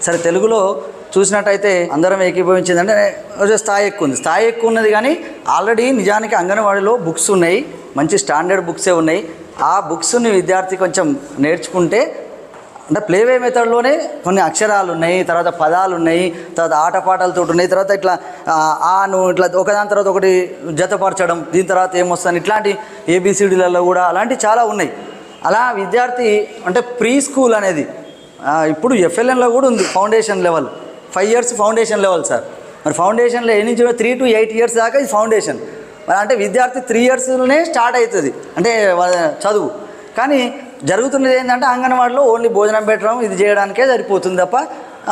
సరే తెలుగులో చూసినట్టయితే అందరం ఏకీభవించిందంటే కొంచెం స్థాయి ఎక్కువ ఉంది. స్థాయి ఎక్కువ ఉన్నది కానీ ఆల్రెడీ నిజానికి అంగన్వాడీలో బుక్స్ ఉన్నాయి. మంచి స్టాండర్డ్ బుక్సే ఉన్నాయి. ఆ బుక్స్ని విద్యార్థి కొంచెం నేర్చుకుంటే అంటే ప్లేవే మెథడ్లోనే కొన్ని అక్షరాలు ఉన్నాయి తర్వాత పదాలు ఉన్నాయి తర్వాత ఆటపాటలతో ఉన్నాయి తర్వాత ఇట్లా ఆ, నువ్వు ఇట్లా ఒకదాని తర్వాత ఒకటి జతపరచడం దీని తర్వాత ఏమొస్తాను ఇట్లాంటి ఏబిసిడీలలో కూడా అలాంటివి చాలా ఉన్నాయి. అలా విద్యార్థి అంటే ప్రీ స్కూల్ అనేది ఇప్పుడు ఎఫ్ఎల్ఎన్లో కూడా ఉంది foundation level five years foundation level sir మరి ఫౌండేషన్లో ఏ నుంచి త్రీ టు ఎయిట్ ఇయర్స్ దాకా ఇది ఫౌండేషన్ మరి అంటే విద్యార్థి త్రీ ఇయర్స్లోనే స్టార్ట్ అవుతుంది. అంటే చదువు. కానీ జరుగుతున్నది ఏంటంటే అంగన్వాడిలో ఓన్లీ భోజనం పెట్టడం ఇది చేయడానికే సరిపోతుంది తప్ప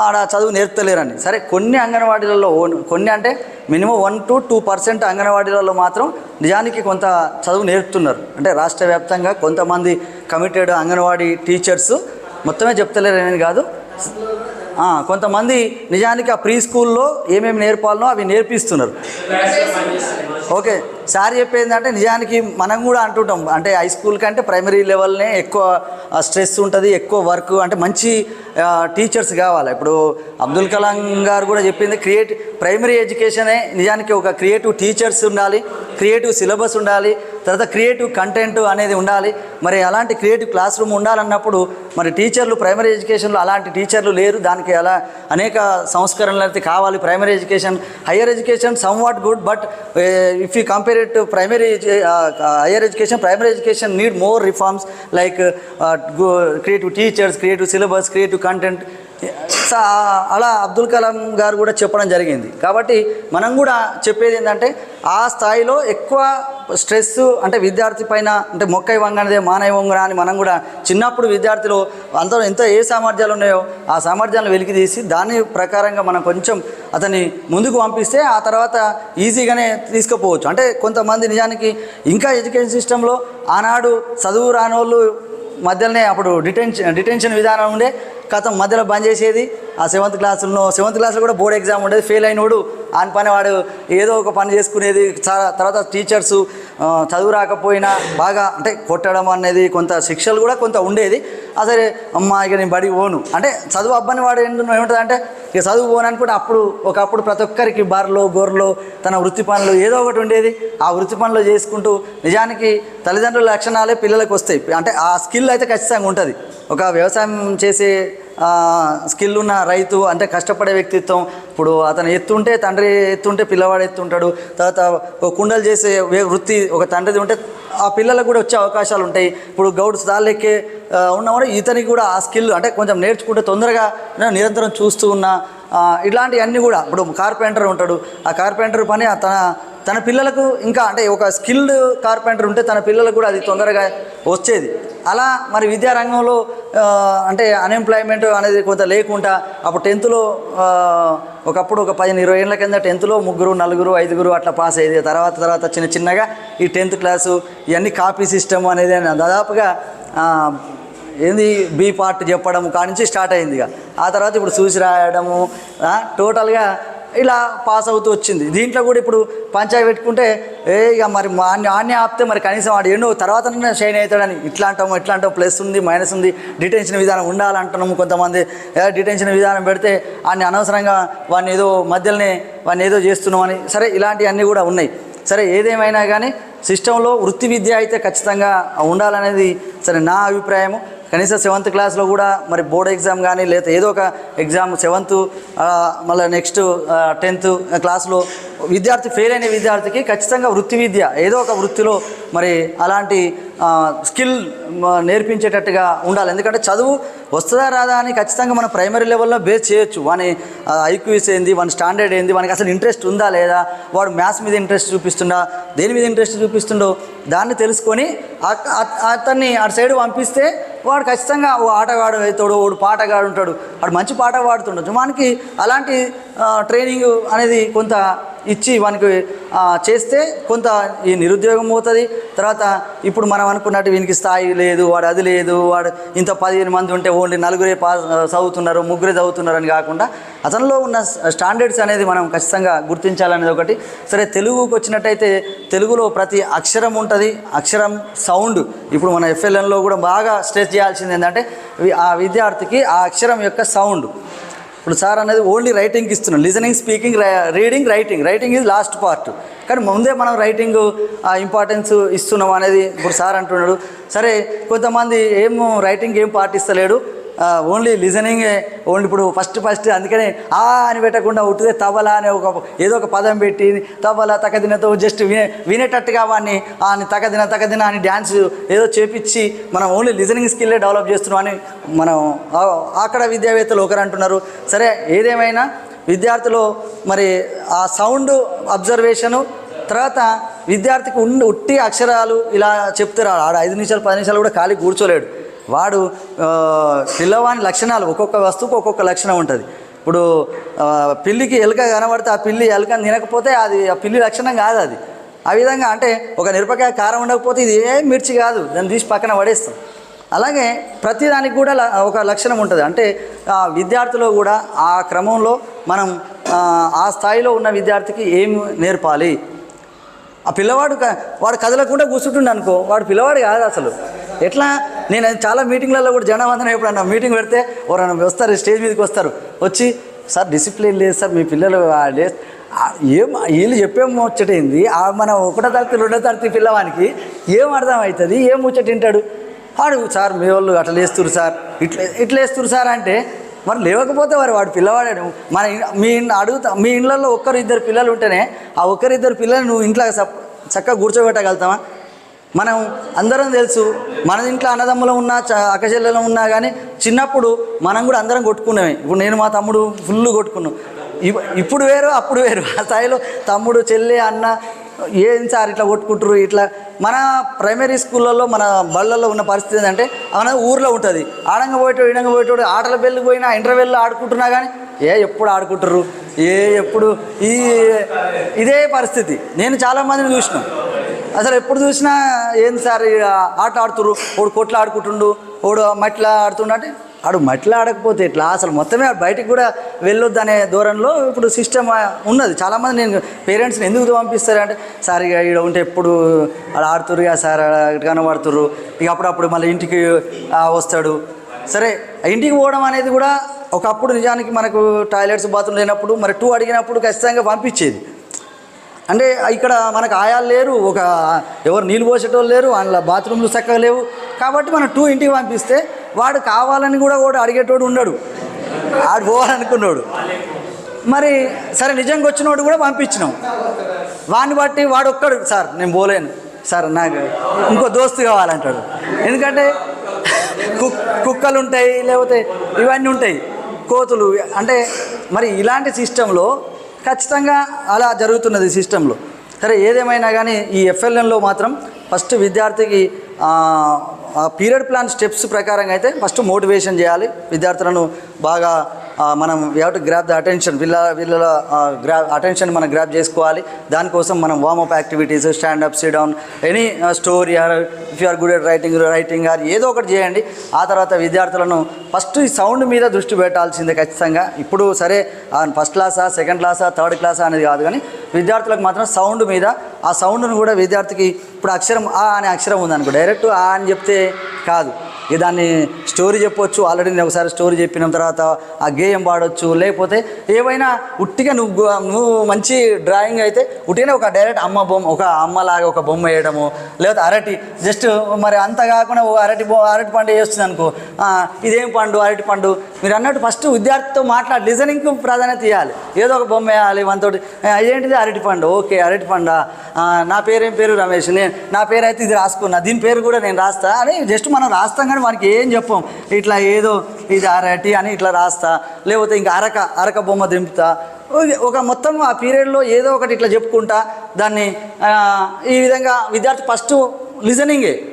ఆడ చదువు నేర్పుతలేరని సరే కొన్ని అంగన్వాడీలలో ఓన్ కొన్ని అంటే minimum one to two percent అంగన్వాడీలలో మాత్రం నిజానికి కొంత చదువు నేర్పుతున్నారు. అంటే రాష్ట్ర వ్యాప్తంగా కొంతమంది కమిటెడ్ అంగన్వాడీ టీచర్స్ మొత్తమే చెప్తలేరని కాదు. ఆ, కొంతమంది నిజానికి ఆ ప్రీ స్కూల్లో ఏమేమి నేర్పాలనో అవి నేర్పిస్తున్నారు. ఓకే. సార్ చెప్పేది అంటే నిజానికి మనం కూడా అంటుంటాం. అంటే హై స్కూల్ కంటే ప్రైమరీ లెవెల్నే ఎక్కువ స్ట్రెస్ ఉంటుంది ఎక్కువ వర్క్ అంటే మంచి టీచర్స్ కావాలి. ఇప్పుడు అబ్దుల్ కలాం గారు కూడా చెప్పింది క్రియేట్ ప్రైమరీ ఎడ్యుకేషనే నిజానికి ఒక క్రియేటివ్ టీచర్స్ ఉండాలి క్రియేటివ్ సిలబస్ ఉండాలి తర్వాత క్రియేటివ్ కంటెంట్ అనేది ఉండాలి. మరి అలాంటి క్రియేటివ్ క్లాస్ రూమ్ ఉండాలన్నప్పుడు మరి టీచర్లు ప్రైమరీ ఎడ్యుకేషన్లో అలాంటి టీచర్లు లేరు. దానికి అలా అనేక సంస్కరణలు అయితే కావాలి. Primary education higher education some what good but if you compare to primary uh, uh, higher education, primary education need more reforms like uh, creative teachers, creative syllabus, creative content, అలా అబ్దుల్ కలాం గారు కూడా చెప్పడం జరిగింది. కాబట్టి మనం కూడా చెప్పేది ఏంటంటే ఆ స్థాయిలో ఎక్కువ స్ట్రెస్ అంటే విద్యార్థి పైన అంటే మొక్కై వంగనదే మానవ వంగన అని మనం కూడా చిన్నప్పుడు విద్యార్థిలో అందరూ ఎంత ఏ సామర్థ్యాలు ఉన్నాయో ఆ సామర్థ్యాలను వెలికి తీసి దాని ప్రకారంగా మనం కొంచెం అతన్ని ముందుకు పంపిస్తే ఆ తర్వాత ఈజీగానే తీసుకుపోవచ్చు. అంటే కొంతమంది నిజానికి ఇంకా ఎడ్యుకేషన్ సిస్టంలో ఆనాడు చదువు రానోళ్ళు మధ్యలోనే అప్పుడు డిటెన్షన్ డిటెన్షన్ విధానం ఉండే కథం మధ్యలో బంద్ చేసేది. ఆ సెవెంత్ క్లాసులో సెవెంత్ క్లాస్లో కూడా బోర్డ్ ఎగ్జామ్ ఉండేది. ఫెయిల్ అయినోడు ఆయన పని వాడు ఏదో ఒక పని చేసుకునేది. తర్వాత టీచర్స్ చదువు రాకపోయినా బాగా అంటే కొట్టడం అనేది కొంత శిక్షలు కూడా కొంత ఉండేది. అసలు అమ్మ ఇక నేను బడి పోను. అంటే చదువు అబ్బని వాడు ఏంటో ఏముంటుంది అంటే ఇక చదువు పోను అనుకుంటే అప్పుడు ఒకప్పుడు ప్రతి ఒక్కరికి బార్లో గొర్రెలో తన వృత్తి పనులు ఏదో ఒకటి ఉండేది. ఆ వృత్తి పనులు చేసుకుంటూ నిజానికి తల్లిదండ్రుల లక్షణాలే పిల్లలకు వస్తాయి. అంటే ఆ స్కిల్ అయితే ఖచ్చితంగా ఉంటుంది. ఒక వ్యవసాయం చేసే స్కిల్ ఉన్న రైతు అంటే కష్టపడే వ్యక్తిత్వం. ఇప్పుడు అతను ఎత్తుంటే తండ్రి ఎత్తుంటే పిల్లవాడు ఎత్తుంటాడు. తర్వాత ఒక కుండలు చేసే వృత్తి ఒక తండ్రిది ఉంటే ఆ పిల్లలకు కూడా వచ్చే అవకాశాలు ఉంటాయి. ఇప్పుడు గౌడ్స్ సార్లెక్కే ఉన్నవాడు ఇతనికి కూడా ఆ స్కిల్ అంటే కొంచెం నేర్చుకుంటే తొందరగా నిరంతరం చూస్తూ ఉన్నా ఇట్లాంటివన్నీ కూడా. ఇప్పుడు కార్పెంటర్ ఉంటాడు. ఆ కార్పెంటర్ పని తన తన పిల్లలకు ఇంకా అంటే ఒక స్కిల్డ్ కార్పెంటర్ ఉంటే తన పిల్లలకు కూడా అది తొందరగా వచ్చేది. అలా మరి విద్యారంగంలో అంటే అన్ఎంప్లాయ్మెంట్ అనేది కొంత లేకుండా అప్పుడు టెన్త్లో ఒకప్పుడు ఒక పదిహేను ఇరవై ఏళ్ళ కింద టెన్త్లో ముగ్గురు నలుగురు ఐదుగురు అట్లా పాస్ అయ్యేది. తర్వాత తర్వాత చిన్న చిన్నగా ఈ టెన్త్ క్లాసు ఇవన్నీ కాపీ సిస్టమ్ అనేది దాదాపుగా ఏంది బి పార్ట్ చెప్పడం కానించి నుంచి స్టార్ట్ అయింది ఇక. ఆ తర్వాత ఇప్పుడు చూసి రాయడము టోటల్గా ఇలా పాస్ అవుతూ వచ్చింది. దీంట్లో కూడా ఇప్పుడు పంచాయతీ పెట్టుకుంటే ఏ ఇక మరి మా ఆన్య ఆపితే మరి కనీసం వాడు ఎన్నో తర్వాత షైన్ అవుతాడని ఇట్లా అంటాము ఇట్లా అంటాం ప్లస్ ఉంది మైనస్ ఉంది డిటెన్షన్ విధానం ఉండాలంటున్నాము కొంతమంది. డిటెన్షన్ విధానం పెడితే వాడిని అనవసరంగా వాడిని ఏదో మధ్యలోనే వాడిని ఏదో చేస్తున్నామని. సరే ఇలాంటివన్నీ కూడా ఉన్నాయి. సరే ఏదేమైనా కానీ సిస్టంలో వృత్తి విద్య అయితే ఖచ్చితంగా ఉండాలనేది సరే నా అభిప్రాయము. కనీసం సెవెంత్ క్లాస్లో కూడా మరి బోర్డ్ ఎగ్జామ్ కానీ లేదా ఏదో ఒక ఎగ్జామ్ సెవెంత్ మళ్ళీ నెక్స్ట్ టెన్త్ క్లాస్లో విద్యార్థి ఫెయిల్ అయిన విద్యార్థికి ఖచ్చితంగా వృత్తి విద్య ఏదో ఒక వృత్తిలో మరి అలాంటి స్కిల్ నేర్పించేటట్టుగా ఉండాలి. ఎందుకంటే చదువు వస్తుందా రాదా అని ఖచ్చితంగా మనం ప్రైమరీ లెవెల్లో బేస్ చేయొచ్చు. వాని ఐక్యూస్ ఏంది వాని స్టాండర్డ్ ఏంది వానికి అసలు ఇంట్రెస్ట్ ఉందా లేదా వాడు మ్యాథ్స్ మీద ఇంట్రెస్ట్ చూపిస్తుండా దేని మీద ఇంట్రెస్ట్ చూపిస్తుండో దాన్ని తెలుసుకొని అతన్ని అటు సైడ్ పంపిస్తే వాడు ఖచ్చితంగా ఓ ఆటగాడు అవుతాడు వాడు పాటగాడు ఉంటాడు. వాడు మంచి పాట పాడుతుండొచ్చు. వానికి అలాంటి ట్రైనింగ్ అనేది కొంత ఇచ్చి వానికి చేస్తే కొంత ఈ నిరుద్యోగం పోతుంది. తర్వాత ఇప్పుడు మనం అనుకున్నట్టు వీనికి స్థాయి లేదు వాడు అది లేదు వాడు ఇంత పదిహేను మంది ఉంటే ఓన్లీ నలుగురే పాస్ చదువుతున్నారు ముగ్గురే చదువుతున్నారు అని కాకుండా అతనిలో ఉన్న స్టాండర్డ్స్ అనేది మనం ఖచ్చితంగా గుర్తించాలనేది ఒకటి. సరే తెలుగుకి వచ్చినట్టయితే తెలుగులో ప్రతి అక్షరం ఉంటుంది. అక్షరం సౌండ్. ఇప్పుడు మన ఎఫ్ఎల్ఎన్లో కూడా బాగా స్ట్రెస్ చేయాల్సింది ఏంటంటే ఆ విద్యార్థికి ఆ అక్షరం యొక్క సౌండ్. ఇప్పుడు సార్ అనేది ఓన్లీ రైటింగ్కి ఇస్తున్నాం listening speaking reading writing writing is last part కానీ ముందే మనం రైటింగ్ ఇంపార్టెన్స్ ఇస్తున్నాం అనేది ఇప్పుడు సార్ అంటున్నాడు. సరే కొంతమంది ఏమో రైటింగ్ ఏం పాటిస్తలేడు. ఓన్లీ లిజనింగే ఓన్లీ ఇప్పుడు ఫస్ట్ ఫస్ట్ అందుకని ఆ అని పెట్టకుండా ఉట్టిదే తబలా అనే ఒక ఏదో ఒక పదం పెట్టి తబలా తకదినతో జస్ట్ వినే వినేటట్టుగా వాడిని అని తకదిన తకదిన అని డ్యాన్స్ ఏదో చేపించి మనం ఓన్లీ లిజనింగ్ స్కిల్లే డెవలప్ చేస్తున్నాం అని మనం అక్కడ విద్యావేత్తలు ఒకరు అంటున్నారు. సరే ఏదేమైనా విద్యార్థులు మరి ఆ సౌండ్ అబ్జర్వేషను తర్వాత విద్యార్థికి ఉండి ఉట్టి అక్షరాలు ఇలా చెప్తారు ఆడ ఐదు నిమిషాలు పది నిమిషాలు కూడా ఖాళీ కూర్చోలేడు. వాడు పిల్లవాని లక్షణాలు ఒక్కొక్క వస్తువుకు ఒక్కొక్క లక్షణం ఉంటుంది. ఇప్పుడు పిల్లికి ఎలుక కనబడితే ఆ పిల్లి ఎలుకని తినకపోతే అది ఆ పిల్లి లక్షణం కాదు అది. ఆ విధంగా అంటే ఒక మిరపకాయ కారం ఉండకపోతే ఇది ఏం మిర్చి కాదు దాన్ని తీసి పక్కన పడేస్తాం. అలాగే ప్రతిదానికి కూడా ఒక లక్షణం ఉంటుంది. అంటే ఆ విద్యార్థిలో కూడా ఆ క్రమంలో మనం ఆ, స్థాయిలో ఉన్న విద్యార్థికి ఏం నేర్పాలి? ఆ పిల్లవాడు వాడు కదలకుండా కూర్చుంటుండనుకో వాడు పిల్లవాడు కాదు అసలు. ఎట్లా? నేను చాలా మీటింగ్లలో కూడా జనవందనం ఎప్పుడన్నా మీటింగ్ పెడితే ఎవరైనా వస్తారు స్టేజ్ మీదకి వస్తారు. వచ్చి సార్ డిసిప్లిన్ లేదు సార్ మీ పిల్లలు ఏం వీళ్ళు చెప్పే ముచ్చటైంది ఆ మన ఒకటో తరగతి రెండో తరగతి పిల్లవానికి ఏం అర్థం అవుతుంది ఏం ముచ్చట వింటాడు? వాడు సార్ మీ వాళ్ళు అట్లా లేస్తురు సార్. ఇట్లా ఇట్లా వేస్తురు సార్ అంటే మరి లేవకపోతే వారు వాడు పిల్లవాడాడు మన మీ అడుగుతా మీ ఇళ్ళల్లో ఒక్కరు ఇద్దరు పిల్లలు ఉంటేనే ఆ ఒక్కరిద్దరు పిల్లలు నువ్వు ఇంట్లో చక్కగా కూర్చోబెట్టగలుగుతావా? మనం అందరం తెలుసు మన ఇంట్లో అన్నదమ్ములు ఉన్నా చ- అక్కచెల్లెలు ఉన్నా కానీ చిన్నప్పుడు మనం కూడా అందరం కొట్టుకునేవి ఇప్పుడు నేను మా తమ్ముడు ఫుల్ కొట్టుకున్నాం. ఇప్పుడు వేరు అప్పుడు వేరు. ఆ స్థాయిలో తమ్ముడు చెల్లి అన్న ఏం సార్ ఇట్లా కొట్టుకుంటారు ఇట్లా. మన ప్రైమరీ స్కూళ్ళల్లో మన బళ్ళల్లో ఉన్న పరిస్థితి ఏంటంటే మన ఊర్లో ఉంటుంది. ఆడంగ పోయేటోడు ఇడంగ పోయేటోడు ఆటల బెల్లు పోయినా ఇంటర్వెల్లో ఆడుకుంటున్నా కానీ ఏ ఎప్పుడు ఆడుకుంటారు ఏ ఎప్పుడు? ఈ ఇదే పరిస్థితి. నేను చాలామందిని చూసినాను అసలు ఎప్పుడు చూసినా ఏంది సార్ ఆట ఆడుతురు ఓడు కొట్లు ఆడుకుంటుండు ఓడు మట్టిలా ఆడుతుండు అంటే ఆడు మట్టిలో ఆడకపోతే ఇట్లా అసలు మొత్తమే ఆడు బయటికి కూడా వెళ్ళొద్దు అనే ధోరణిలో ఇప్పుడు సిస్టమ్ ఉన్నది. చాలామంది నేను పేరెంట్స్ని ఎందుకు పంపిస్తారు అంటే సార్ ఇక ఇక్కడ ఉంటే ఎప్పుడు అలా ఆడుతురు ఇక సార్ కనబడుతురు ఇక అప్పుడప్పుడు మళ్ళీ ఇంటికి వస్తాడు. సరే ఇంటికి పోవడం అనేది కూడా ఒకప్పుడు నిజానికి మనకు టాయిలెట్స్ బాత్రూమ్ లేనప్పుడు మరి టూ అడిగినప్పుడు ఖచ్చితంగా పంపించేది. అంటే ఇక్కడ మనకు ఆయాలు లేరు ఒక ఎవరు నీళ్ళు పోసేటోళ్ళు లేరు అందులో బాత్రూమ్లు చక్కగా లేవు. కాబట్టి మనం టూ ఇంటికి పంపిస్తే వాడు కావాలని కూడా వాడు అడిగేటోడు ఉండడు. ఆడు పోవాలనుకున్నాడు. మరి సరే నిజంగా వచ్చినోడు కూడా పంపించినాం. వాడిని బట్టి వాడు ఒక్కడు సార్ నేను పోలేను. సార్ నాకు ఇంకో దోస్తు కావాలంటాడు. ఎందుకంటే కుక్కలు ఉంటాయి లేకపోతే ఇవన్నీ ఉంటాయి. కోతులు అంటే మరి ఇలాంటి సిస్టంలో ఖచ్చితంగా అలా జరుగుతున్నది సిస్టంలో. సరే ఏదేమైనా కానీ ఈ ఎఫ్ఎల్ఎన్లో మాత్రం ఫస్ట్ విద్యార్థికి పీరియడ్ ప్లాన్ స్టెప్స్ ప్రకారంగా అయితే ఫస్ట్ మోటివేషన్ చేయాలి. విద్యార్థులను బాగా మనం మనం have to grab the attention వీళ్ళ వీళ్ళ గ్రా అటెన్షన్ మనం గ్రాప్ చేసుకోవాలి. దానికోసం మనం warm up activities stand up sit down any story or if you are good at writing writing or ఏదో ఒకటి చేయండి. ఆ తర్వాత విద్యార్థులను ఫస్ట్ ఈ సౌండ్ మీద దృష్టి పెట్టాల్సిందే ఖచ్చితంగా. ఇప్పుడు సరే ఫస్ట్ క్లాసా సెకండ్ క్లాసా థర్డ్ క్లాసా అనేది కాదు కానీ విద్యార్థులకు మాత్రం సౌండ్ మీద ఆ సౌండ్ను కూడా విద్యార్థికి ఇప్పుడు అక్షరం ఆ అనే అక్షరం ఉందనుకో డైరెక్ట్ ఆ అని చెప్తే కాదు. ఇక దాన్ని స్టోరీ చెప్పొచ్చు. ఆల్రెడీ నేను ఒకసారి స్టోరీ చెప్పిన తర్వాత ఆ గేయం పాడొచ్చు. లేకపోతే ఏవైనా ఉట్టిగా నువ్వు నువ్వు మంచి డ్రాయింగ్ అయితే ఉట్టిగానే ఒక డైరెక్ట్ అమ్మ బొమ్మ ఒక అమ్మలాగా ఒక బొమ్మ వేయడము లేకపోతే అరటి జస్ట్ మరి అంత కాకుండా ఓ అరటి అరటి పండు వేస్తుంది అనుకో. ఇదేం పండు అరటి పండు? మీరు అన్నట్టు ఫస్ట్ విద్యార్థితో మాట్లాడి లిజనింగ్కి ప్రాధాన్యత ఇవ్వాలి ఏదో ఒక బొమ్మ వేయాలి మనతోటి. ఏంటిది అరటి పండు? ఓకే అరటి పండా? నా పేరేం పేరు రమేష్? నేను నా పేరు అయితే ఇది రాసుకున్నా. దీని పేరు కూడా నేను రాస్తా. అని జస్ట్ మనం రాస్తాం కానీ వానికి ఏం చెప్పం. ఇట్లా ఏదో ఇది అరటి అని ఇట్లా రాస్తా. లేకపోతే ఇంకా అరక అరక బొమ్మ దింపుతా. ఒక- మొత్తం ఆ పీరియడ్లో ఏదో ఒకటి ఇట్లా చెప్పుకుంటా. దాన్ని ఈ విధంగా విద్యార్థి ఫస్ట్ లిజనింగే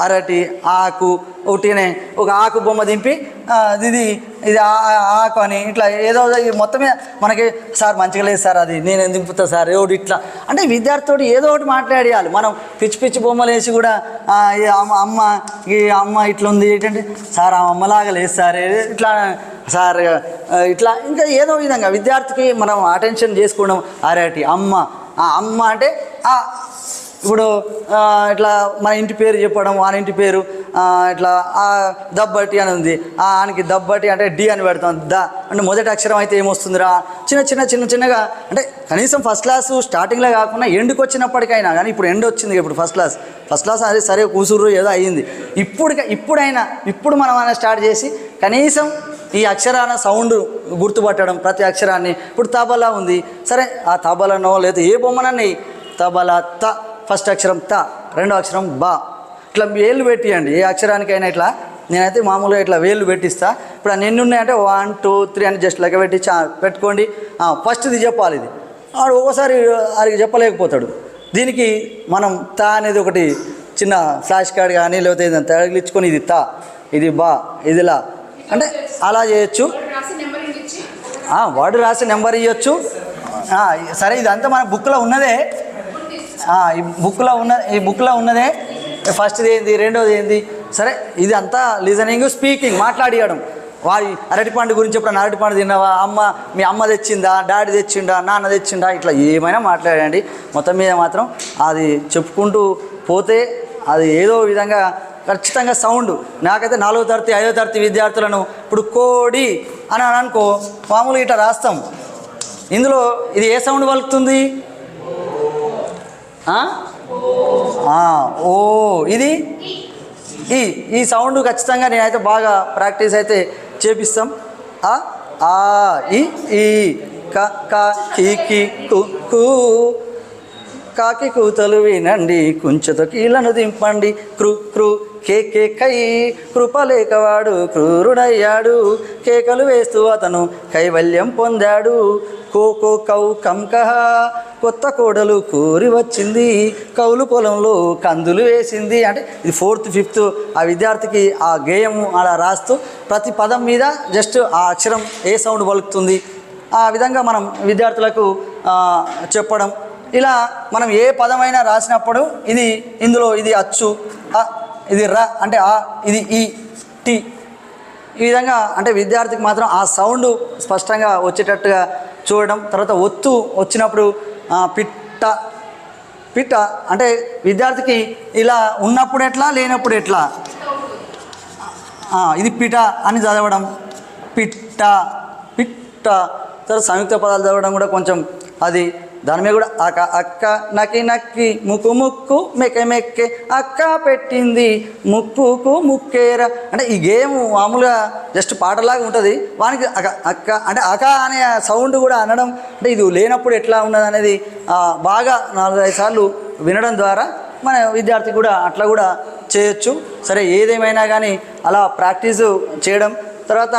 అరటి ఆకు ఒకటినే ఒక ఆకు బొమ్మ దింపి ఇది ఇది ఆ- ఆకు అని ఇట్లా ఏదో మొత్తమే మనకి సార్ మంచిగా లేదు సార్ అది నేను ఎందుకు దింపుతా సార్ ఏడు ఇట్లా. అంటే విద్యార్థితోటి ఏదో ఒకటి మాట్లాడేయాలి. మనం పిచ్చి పిచ్చి బొమ్మలు వేసి కూడా అమ్మ అమ్మ ఈ అమ్మ ఇట్లా ఉంది ఏంటంటే సార్ ఆ అమ్మలాగా లేదు సార్ ఇట్లా సార్ ఇట్లా. ఇంకా ఏదో విధంగా విద్యార్థికి మనం అటెన్షన్ చేసుకోవడం అరటి అమ్మ ఆ అమ్మ అంటే ఆ ఇప్పుడు ఇట్లా మన ఇంటి పేరు చెప్పడం వాళ్ళ ఇంటి పేరు ఇట్లా ఆ దబ్బటి అని ఉంది. ఆ ఆనికి దబ్బటి అంటే డి అని పెడతాం. ద అంటే మొదటి అక్షరం అయితే ఏమొస్తుందిరా? చిన్న చిన్న చిన్న చిన్నగా అంటే కనీసం ఫస్ట్ క్లాస్ స్టార్టింగ్లో కాకుండా ఎండుకు వచ్చినప్పటికైనా కానీ ఇప్పుడు ఎండ్ వచ్చింది ఇప్పుడు ఫస్ట్ క్లాస్ ఫస్ట్ క్లాస్ అది సరే కూసురు ఏదో అయ్యింది ఇప్పుడు ఇప్పుడైనా ఇప్పుడు మనం అయినా స్టార్ట్ చేసి కనీసం ఈ అక్షరాల సౌండ్ గుర్తుపట్టడం ప్రతి అక్షరాన్ని. ఇప్పుడు తబలా ఉంది. సరే ఆ తబలనో లేదా ఏ బొమ్మనన్నీ తబలా త. ఫస్ట్ అక్షరం త రెండో అక్షరం బా. ఇట్లా వేలు పెట్టియండి ఏ అక్షరానికైనా ఇట్లా. నేనైతే మామూలుగా ఇట్లా వేలు పెట్టిస్తా. ఇప్పుడు అన్ని ఎన్ని ఉన్నాయంటే వన్ టూ త్రీ అని జస్ట్ లెక్క పెట్టి చా పెట్టుకోండి. ఫస్ట్ది చెప్పాలి ఇది. వాడు ఒక్కోసారి అది చెప్పలేకపోతాడు. దీనికి మనం తా అనేది ఒకటి చిన్న ఫ్లాష్ కార్డ్ కానీ లేకపోతే ఏదైనా తగిలించుకొని ఇది తా ఇది బా ఇది లా. అంటే అలా చేయొచ్చు. వాడు రాసి నెంబర్ ఇవ్వచ్చు సరే ఇదంతా మన బుక్లో ఉన్నదే. ఈ బుక్లో ఉన్న ఈ బుక్లో ఉన్నదే ఫస్ట్ది ఏంది రెండోది ఏంది? సరే ఇది అంతా లిజనింగ్ స్పీకింగ్ మాట్లాడియడం. వారి అరటిపండు గురించి ఎప్పుడన్నా అరటిపండు తిన్నావా? అమ్మ మీ అమ్మ తెచ్చిందా? డాడీ తెచ్చిండా? నాన్న తెచ్చిండా? ఇట్లా ఏమైనా మాట్లాడండి. మొత్తం మీద మాత్రం అది చెప్పుకుంటూ పోతే అది ఏదో విధంగా ఖచ్చితంగా సౌండ్. నాకైతే నాలుగో తరగతి ఐదో తరగతి విద్యార్థులను ఇప్పుడు కోడి అని అని అనుకో మామూలుగా ఇట్లా రాస్తాం. ఇందులో ఇది ఏ సౌండ్ పలుకుతుంది ఓ ఇది? ఈ ఈ సౌండ్ ఖచ్చితంగా నేనైతే బాగా ప్రాక్టీస్ అయితే చేపిస్తాం. ఆ ఆ ఈ ఈ క కి కు కు కాకి కూతలు వినండి కుంచెతో కీళ్ళను దింపండి. క్రు క్రు కే కే కై. కృప లేకవాడు క్రూరుడయ్యాడు. కేకలు వేస్తూ అతను కైవల్యం పొందాడు. కోకో కో కౌ కంకహ కొత్త కోడలు కోరి వచ్చింది. కౌలు పొలంలో కందులు వేసింది. అంటే ఇది ఫోర్త్ ఫిఫ్త్ ఆ విద్యార్థికి ఆ గేయము అలా రాస్తూ ప్రతి పదం మీద జస్ట్ ఆ అక్షరం ఏ సౌండ్ పలుకుతుంది. ఆ విధంగా మనం విద్యార్థులకు చెప్పడం. ఇలా మనం ఏ పదమైనా రాసినప్పుడు ఇది ఇందులో ఇది అచ్చు ఇది ర అంటే ఆ ఇది ఈ టి. ఈ విధంగా అంటే విద్యార్థికి మాత్రం ఆ సౌండ్ స్పష్టంగా వచ్చేటట్టుగా చూడడం. తర్వాత ఒత్తు వచ్చినప్పుడు పిట్ట పిట్ట అంటే విద్యార్థికి ఇలా ఉన్నప్పుడు ఎట్లా లేనప్పుడు ఎట్లా? ఇది పిట అని చదవడం. పిట్ట పిట్ట. తర్వాత సంయుక్త పదాలు చదవడం కూడా కొంచెం అది దాని మీద కూడా అక అక్క నకి నక్కి ముక్కు ముక్కు మెక్క మెక్కే అక్క పెట్టింది. ముక్కుకు ముక్కేర. అంటే ఈ గేమ్ మామూలుగా జస్ట్ పాటలాగా ఉంటుంది. వానికి అక అక్క అంటే అక అనే సౌండ్ కూడా అనడం అంటే ఇది లేనప్పుడు ఎట్లా ఉన్నది అనేది బాగా బాగా నాలుగైదు సార్లు వినడం ద్వారా మన విద్యార్థి కూడా అట్లా కూడా చేయొచ్చు. సరే ఏదేమైనా కానీ అలా ప్రాక్టీస్ చేయడం. తర్వాత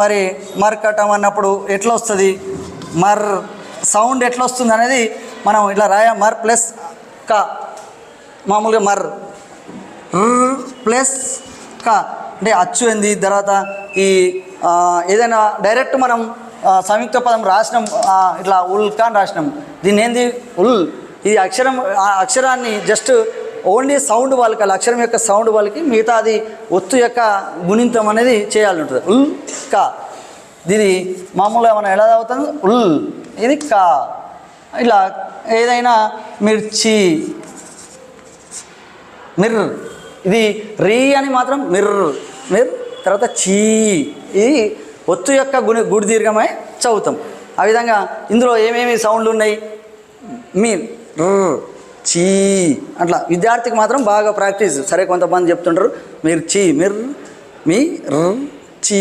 మరి మర్కటం అన్నప్పుడు ఎట్లా వస్తుంది? మర్ సౌండ్ ఎట్లా వస్తుంది అనేది మనం ఇట్లా రాయ. మర్ ప్లస్ క. మామూలుగా మర్. ప్లస్ క. అంటే అచ్చు ఏంది? తర్వాత ఈ ఏదైనా డైరెక్ట్ మనం సంయుక్త పదం రాసినాం ఇట్లా ఉల్ కా అని రాసినాం. దీన్ని ఏంది ఉల్. ఈ అక్షరం ఆ అక్షరాన్ని జస్ట్ ఓన్లీ సౌండ్ వాళ్ళకి అలా అక్షరం యొక్క సౌండ్ వాళ్ళకి మిగతా అది ఒత్తు యొక్క గుణింతం అనేది చేయాలి ఉంటుంది ఉల్ కా. దీని మామూలుగా మనం ఎలా చదువుతాం ఉల్. ఇది కా. ఇలా ఏదైనా మిర్చి. మిర్. ఇది రీ అని మాత్రం మిర్. మిర్. తర్వాత చీ. ఇది ఒత్తు యొక్క గుడి గుడి దీర్ఘమై చదువుతాం ఆ విధంగా ఇందులో ఏమేమి సౌండ్లు ఉన్నాయి? మీర్ చీ. అట్లా విద్యార్థికి మాత్రం బాగా ప్రాక్టీస్. సరే కొంతమంది చెప్తుంటారు మీరు చీ మిర్ మీ చీ.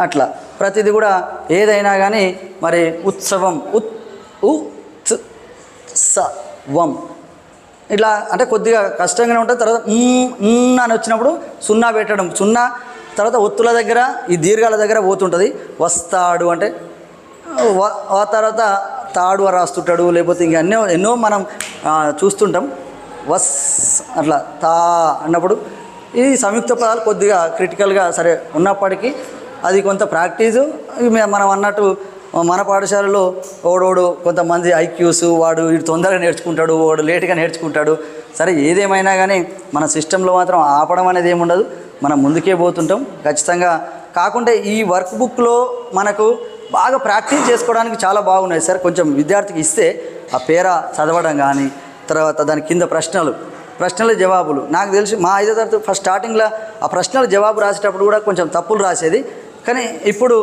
అట్లా. ప్రతిదీ కూడా ఏదైనా కానీ మరి ఉత్సవం ఉత్ ఉత్సవం ఇట్లా అంటే కొద్దిగా కష్టంగానే ఉంటుంది తర్వాత మ్, అని వచ్చినప్పుడు సున్నా పెట్టడం. సున్నా తర్వాత ఒత్తుల దగ్గర ఈ దీర్ఘాల దగ్గర పోతుంటుంది. వస్తాడు అంటే ఆ తర్వాత తాడు రాస్తుంటాడు లేకపోతే ఇంకా ఎన్నో ఎన్నో మనం చూస్తుంటాం. వస్ అట్లా తా అన్నప్పుడు ఈ సంయుక్త పదాలు కొద్దిగా క్రిటికల్గా సరే ఉన్నప్పటికీ అది కొంత ప్రాక్టీసు. మనం అన్నట్టు మన పాఠశాలలో ఓడోడు కొంతమంది ఐక్యూస్ వాడు వీడు తొందరగా నేర్చుకుంటాడు వాడు లేట్గా నేర్చుకుంటాడు. సరే ఏదేమైనా కానీ మన సిస్టంలో మాత్రం ఆపడం అనేది ఏముండదు మనం ముందుకే పోతుంటాం. ఖచ్చితంగా కాకుంటే ఈ వర్క్ బుక్లో మనకు బాగా ప్రాక్టీస్ చేసుకోవడానికి చాలా బాగున్నాయి సార్. కొంచెం విద్యార్థికి ఇస్తే ఆ పేర చదవడం కానీ తర్వాత దాని కింద ప్రశ్నలు ప్రశ్నల జవాబులు. నాకు తెలిసి మా ఐదో తరగతి ఫస్ట్ స్టార్టింగ్లో ఆ ప్రశ్నల జవాబు రాసేటప్పుడు కూడా కొంచెం తప్పులు రాసేది. కానీ ఇప్పుడు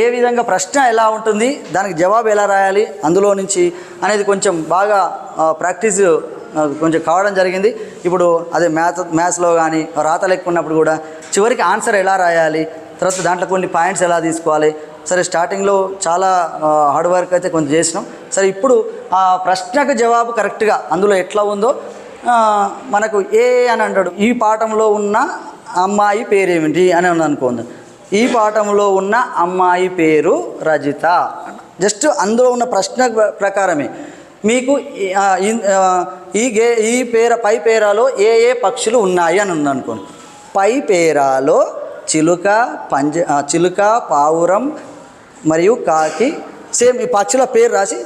ఏ విధంగా ప్రశ్న ఎలా ఉంటుంది దానికి జవాబు ఎలా రాయాలి అందులో నుంచి అనేది కొంచెం బాగా ప్రాక్టీస్ కొంచెం కావడం జరిగింది. ఇప్పుడు అదే మ్యాథ్ మ్యాథ్స్లో కానీ రాత లెక్క కూడా చివరికి ఆన్సర్ ఎలా రాయాలి తర్వాత దాంట్లో కొన్ని పాయింట్స్ ఎలా తీసుకోవాలి. సరే స్టార్టింగ్లో చాలా హార్డ్ వర్క్ అయితే కొంచెం చేసినాం. సరే ఇప్పుడు ఆ ప్రశ్నకు జవాబు కరెక్ట్గా అందులో ఎట్లా ఉందో మనకు ఏ అని అంటాడు. ఈ పాఠంలో ఉన్న అమ్మాయి పేరేమిటి అని అని అనుకుందాం ఈ పాఠంలో ఉన్న అమ్మాయి పేరు రజిత. జస్ట్ అందులో ఉన్న ప్రశ్న ప్రకారమే. మీకు ఈ- గే ఈ పేర పై పేరాలో ఏ ఏ పక్షులు ఉన్నాయి అని ఉందనుకోండి పై పేరాలో చిలుక పంజ చిలుక పావురం మరియు కాకి. సేమ్ ఈ పక్షుల పేరు రాసి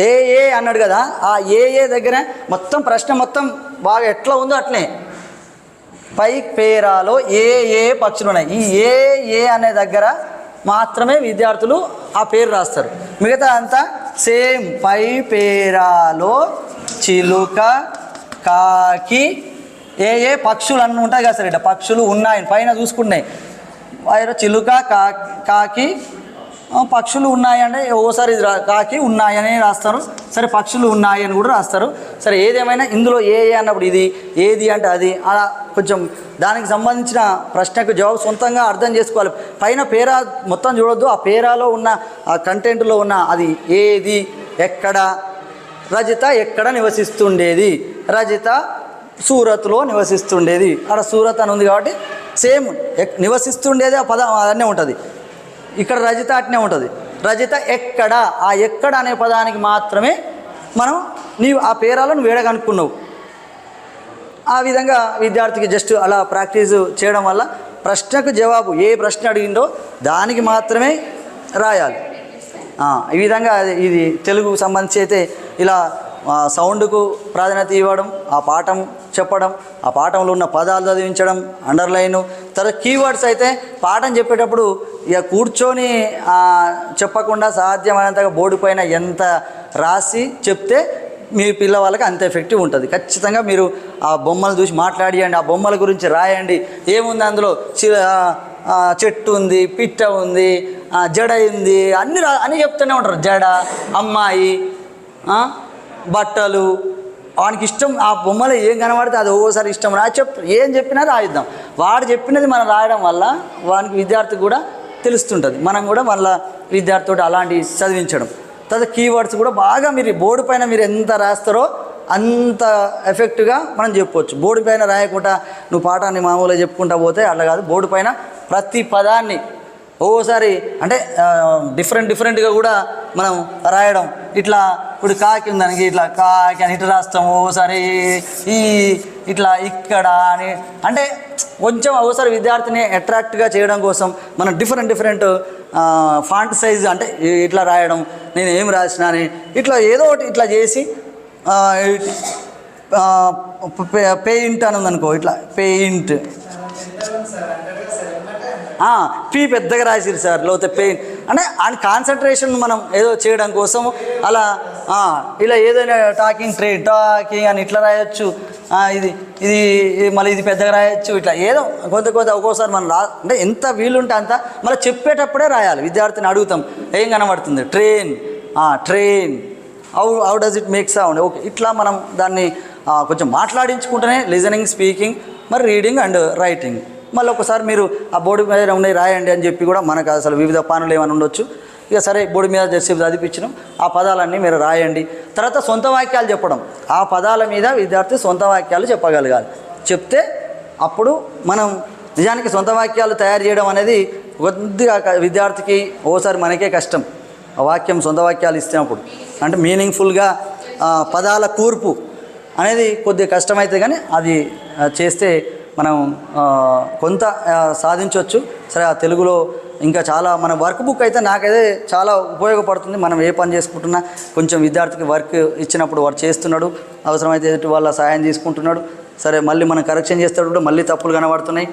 ఏ ఏ అన్నాడు కదా ఆ ఏ ఏ దగ్గర మొత్తం ప్రశ్న మొత్తం బాగా ఎట్లా ఉందో అట్లే. పై పేరాలో ఏ ఏ పక్షులు ఉన్నాయి ఈ ఏ ఏ అనే దగ్గర మాత్రమే విద్యార్థులు ఆ పేరు రాస్తారు. మిగతా అంతా సేమ్ పై పేరాలో చిలుక కాకి ఏ ఏ పక్షులు అన్నీ ఉంటాయి కదా సార్ ఇట్లా పక్షులు ఉన్నాయి పైన చూసుకున్నాయి చిలుక కాకి పక్షులు ఉన్నాయంటే ఓసారి రా- కాకి ఉన్నాయని రాస్తారు. సరే పక్షులు ఉన్నాయని కూడా రాస్తారు. సరే ఏదేమైనా ఇందులో ఏ ఏ అన్నప్పుడు ఇది ఏది అంటే అది అలా కొంచెం దానికి సంబంధించిన ప్రశ్నకు జవాబు సొంతంగా అర్థం చేసుకోవాలి. పైన పేరా మొత్తం చూడొద్దు. ఆ పేరాలో ఉన్న ఆ కంటెంట్లో ఉన్న అది ఏది ఎక్కడ? రజిత ఎక్కడ నివసిస్తుండేది? రజిత సూరత్లో నివసిస్తుండేది. అక్కడ సూరత్ అని ఉంది కాబట్టి సేమ్ ఎక్- నివసిస్తుండేది ఆ పదం అదనే ఉంటుంది. ఇక్కడ రజిత అట్నే ఉంటుంది. రజిత ఎక్కడ? ఆ ఎక్కడ అనే పదానికి మాత్రమే మనం నీవు ఆ పేరాలను నువ్వు వేడగనుక్కున్నావు ఆ విధంగా విద్యార్థికి జస్ట్ అలా ప్రాక్టీస్ చేయడం వల్ల ప్రశ్నకు జవాబు ఏ ప్రశ్న అడిగిందో దానికి మాత్రమే రాయాలి. ఈ విధంగా ఇది తెలుగుకు సంబంధించి అయితే ఇలా సౌండ్కు ప్రాధాన్యత ఇవ్వడం ఆ పాఠం చెప్పడం ఆ పాఠంలో ఉన్న పదాలు చదివించడం అండర్లైన్ తర్వాత కీవర్డ్స్ అయితే పాఠం చెప్పేటప్పుడు ఇక కూర్చొని చెప్పకుండా సాధ్యమైనంతగా బోర్డు పైన ఎంత రాసి చెప్తే మీ పిల్లవాళ్ళకి అంత ఎఫెక్టివ్ ఉంటుంది. ఖచ్చితంగా మీరు ఆ బొమ్మలు చూసి మాట్లాడియండి ఆ బొమ్మల గురించి రాయండి. ఏముంది అందులో? చెట్టు ఉంది పిట్ట ఉంది జడ ఉంది అన్ని రా అన్నీ చెప్తూనే ఉంటారు. జడ అమ్మాయి బట్టలు వానికి ఇష్టం ఆ బొమ్మలో ఏం కనబడితే అది ఓసారి ఇష్టం. రా చెప్ ఏం చెప్పినా రాయిద్దాం. వాడు చెప్పినది మనం రాయడం వల్ల వానికి విద్యార్థి కూడా తెలుస్తుంటుంది. మనం కూడా మళ్ళీ విద్యార్థితో అలాంటివి చదివించడం. తర్వాత కీవర్డ్స్ కూడా బాగా మీరు బోర్డు పైన మీరు ఎంత రాస్తారో అంత ఎఫెక్ట్గా మనం చెప్పవచ్చు బోర్డు పైన రాయకుండా నువ్వు పాఠాన్ని మామూలుగా చెప్పుకుంటా పోతే అట్లా కాదు. బోర్డు పైన ప్రతి పదాన్ని ఒక్కోసారి అంటే డిఫరెంట్ డిఫరెంట్గా కూడా మనం రాయడం. ఇట్లా ఇప్పుడు కాకి ఉందానికి ఇట్లా కాకి అని ఇటు రాస్తాం ఓసారి ఈ ఇట్లా ఇక్కడ అని. అంటే కొంచెం ఒకసారి విద్యార్థిని అట్రాక్ట్గా చేయడం కోసం మనం డిఫరెంట్ డిఫరెంట్ ఫాంట్ సైజ్ అంటే ఇట్లా రాయడం నేను ఏం రాసినా అని. ఇట్లా ఏదో ఒకటి ఇట్లా చేసి పె- పెయింట్ అని ఉందనుకో ఇట్లా పెయింట్ పీ పెద్దగా రాసిరు సార్ లేకపోతే పెయిన్. అంటే ఆయన కాన్సన్ట్రేషన్ మనం ఏదో చేయడం కోసం అలా ఇలా ఏదైనా టాకింగ్ ట్రే టాకింగ్ అని ఇట్లా రాయొచ్చు. ఇది ఇది మళ్ళీ ఇది పెద్దగా రాయొచ్చు ఇట్లా ఏదో కొంత కొంత ఒక్కోసారి మనం రా అంటే ఎంత వీలుంటే అంత మళ్ళీ చెప్పేటప్పుడే రాయాలి. విద్యార్థిని అడుగుతాం ఏం కనబడుతుంది? Train train. How how does it make sound? Okay ఇట్లా మనం దాన్ని కొంచెం మాట్లాడించుకుంటేనే లిజనింగ్ స్పీకింగ్ మరి రీడింగ్ అండ్ రైటింగ్. మళ్ళీ ఒకసారి మీరు ఆ బోర్డు మీద ఉన్నాయి రాయండి అని చెప్పి కూడా మనకు అసలు వివిధ పనులు ఏమైనా ఉండొచ్చు. ఇక సరే బోర్డు మీద జెర్సీ చదివించడం ఆ పదాలన్నీ మీరు రాయండి. తర్వాత సొంత వాక్యాలు చెప్పడం. ఆ పదాల మీద విద్యార్థి సొంత వాక్యాలు చెప్పగలగాలి. చెప్తే అప్పుడు మనం నిజానికి సొంత వాక్యాలు తయారు చేయడం అనేది కొద్దిగా విద్యార్థికి ఓసారి మనకే కష్టం. ఆ వాక్యం సొంత వాక్యాలు ఇచ్చినప్పుడు. అంటే మీనింగ్ఫుల్గా పదాల కూర్పు అనేది కొద్దిగా కష్టమైతే కానీ అది చేస్తే మనం కొంత సాధించవచ్చు సరే ఆ తెలుగులో ఇంకా చాలా మన వర్క్ బుక్ అయితే నాకైతే చాలా ఉపయోగపడుతుంది. మనం ఏ పని చేసుకుంటున్నా కొంచెం విద్యార్థికి వర్క్ ఇచ్చినప్పుడు వాడు చేస్తున్నాడు. అవసరమైతే ఎదుటి వాళ్ళ సహాయం తీసుకుంటున్నాడు. సరే మళ్ళీ మనం కరెక్షన్ చేస్తాడు కూడా మళ్ళీ తప్పులు కనబడుతున్నాయి.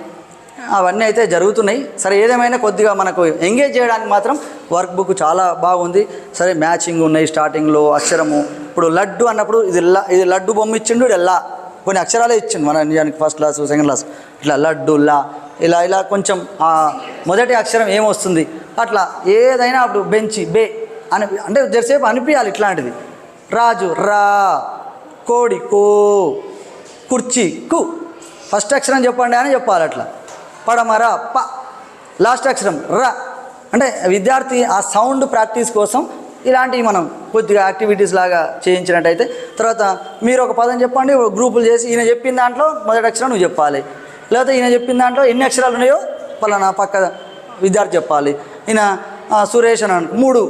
అవన్నీ అయితే జరుగుతున్నాయి. సరే ఏదేమైనా కొద్దిగా మనకు ఎంగేజ్ చేయడానికి మాత్రం వర్క్ బుక్ చాలా బాగుంది. సరే మ్యాచింగ్ ఉన్నాయి స్టార్టింగ్లో అక్షరము. ఇప్పుడు లడ్డు అన్నప్పుడు ఇది ఇది లడ్డు బొమ్మ ఇచ్చిండు ఇది కొన్ని అక్షరాలే ఇచ్చిండు. మన నిజానికి ఫస్ట్ క్లాస్ సెకండ్ క్లాస్ ఇట్లా లడ్డు లా ఇలా ఇలా కొంచెం మొదటి అక్షరం ఏమొస్తుంది అట్లా ఏదైనా అప్పుడు బెంచి బే అని అంటే జరసేపు అనిపించాలి ఇట్లాంటిది. రాజు రా కోడి కో కుర్చీ కు. ఫస్ట్ అక్షరం చెప్పండి అని చెప్పాలి అట్లా. పడమర ప. లాస్ట్ అక్షరం ర. అంటే విద్యార్థి ఆ సౌండ్ ప్రాక్టీస్ కోసం ఇలాంటివి మనం కొద్దిగా యాక్టివిటీస్ లాగా చేయించినట్టయితే తర్వాత మీరు ఒక పదం చెప్పండి గ్రూపులు చేసి ఈయన చెప్పిన దాంట్లో మొదటి అక్షరం నువ్వు చెప్పాలి. లేకపోతే ఈయన చెప్పిన దాంట్లో ఎన్ని అక్షరాలు ఉన్నాయో పలానా పక్క విద్యార్థి చెప్పాలి. ఈయన సురేష్ అని మూడు.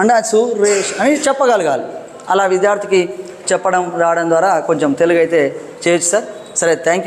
అంటే సురేష్ అని చెప్పగలగాలి. అలా విద్యార్థికి చెప్పడం రావడం ద్వారా కొంచెం తెలుగు అయితే చేయొచ్చు సార్. సరే థ్యాంక్ యూ